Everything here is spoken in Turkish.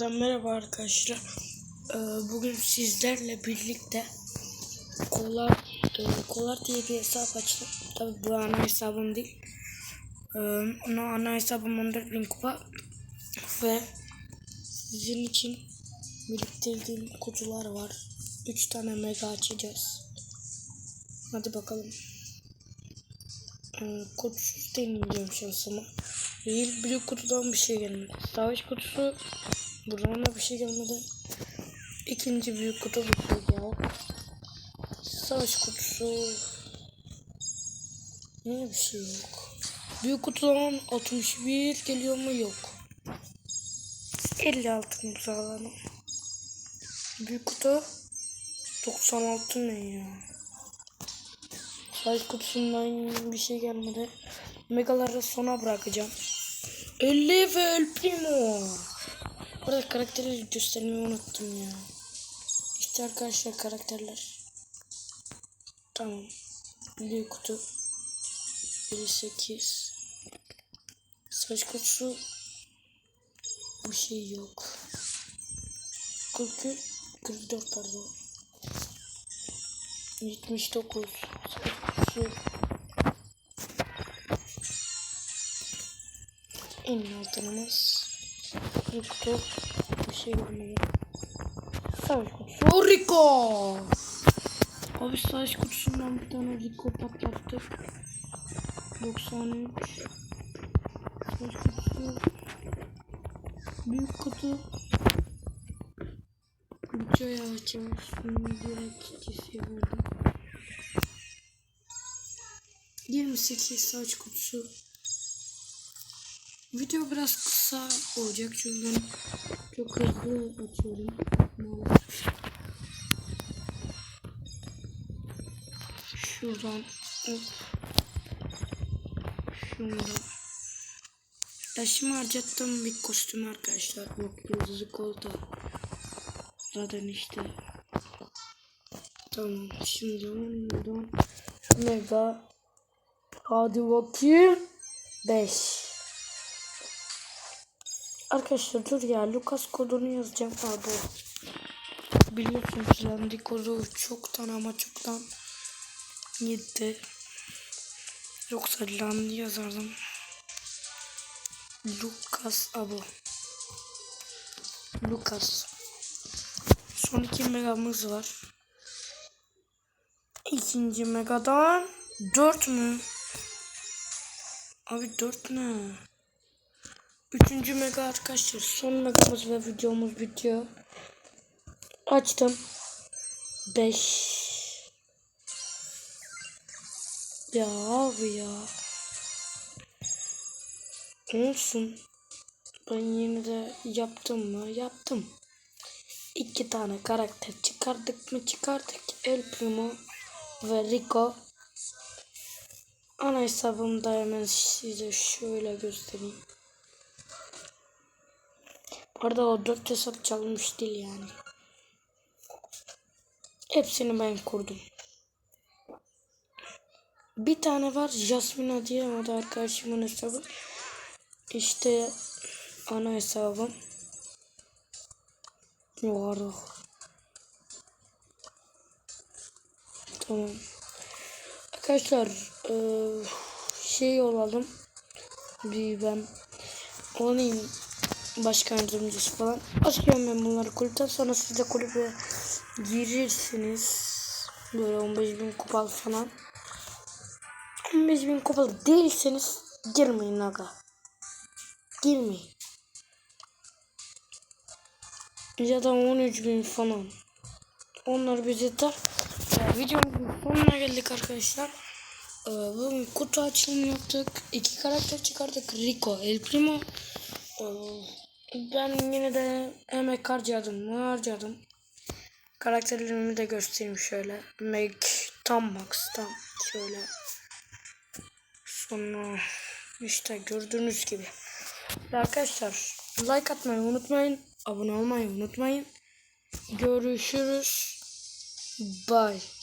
Merhaba arkadaşlar. Ee, Bugün sizlerle birlikte Kolar e, Kolar diye bir hesap açtım. Tabi bu ana hesabım değil. Ee, Ana, ana hesabım 14.000 kupa ve sizin için biriktirdiğim kutular var. 3 tane mega açacağız. Hadi bakalım. Ee, kutusuz deneyeceğim şansıma. Değil büyük kutudan bir şey gelmedi. Savaş kutusu buradan da bir şey gelmedi. İkinci büyük kutu bitti ya. Savaş kutusu Niye bir şey yok? Büyük kutudan 61 geliyor mu yok. 56 mı sağlanı? Büyük kutu 96 ne ya? Savaş kutusundan bir şey gelmedi. Megaları sona bırakacağım. 50 ve El Primo. Burada karakterleri göstermeyi unuttum ya. İşte arkadaşlar karakterler. Tamam. Büyük kutu. 58. Saç kutusu. Bu şey yok. 43. 44 pardon. 79. Saç kutusu. 56'ımız. Rico. Bir şey görmedim. Savaş kutusu. Rico! Abi savaş kutusundan bir tane Rico patlattık. 93. Savaş kutusu. Büyük kutu. Bütçe yavaş yavaş direkt ikisi vurdum. 28 saç kutusu. Video biraz kısa olacak çünkü ben çok hızlı. Maalesef. Şuradan hop. Şundan. Yaşımı harcattığım bir kostüm arkadaşlar. Yok yıldızı kolda. Zaten işte. Tamam şimdi ondan mega. Hadi bakayım. 5. Arkadaşlar dur ya Lucas kodunu yazacağım abi. Biliyorsunuz Landy kodu çoktan ama çoktan gitti. Yoksa Landy yazardım. Lucas abo. Lucas. Son iki megamız var. İkinci megadan 4 mü? Abi 4 ne? Üçüncü mega arkadaşlar. Son megamız ve videomuz bitiyor. Açtım. 5 Ya abi ya. Olsun. Ben yine de yaptım mı? Yaptım. İki tane karakter çıkardık mı? Çıkardık. El Primo ve Rico. Ana hesabımda hemen size şöyle göstereyim. Bu arada o dört hesap çalınmış değil yani. Hepsini ben kurdum. Bir tane var Jasmine diye o da arkadaşımın hesabı. İşte ana hesabım. Var. Tamam. Arkadaşlar şey olalım. Bir ben olayım başkan yardımcısı falan. Açıyorum ben bunları kulüpten sonra siz de kulübe girirsiniz. Böyle 15 bin kupalı falan. 15 bin kupalı değilseniz girmeyin aga. Girmeyin. Ya da 13 bin falan. Onlar bize yeter. Ee, videomuzun sonuna geldik arkadaşlar. Ee, bugün kutu açılımı yaptık. İki karakter çıkardık. Rico, El Primo. Ee, ben yine de emek harcadım. harcadım. Karakterlerimi de göstereyim şöyle. Meg tam max tam şöyle. Sonra işte gördüğünüz gibi. Arkadaşlar like atmayı unutmayın. Abone olmayı unutmayın. Görüşürüz. Bye.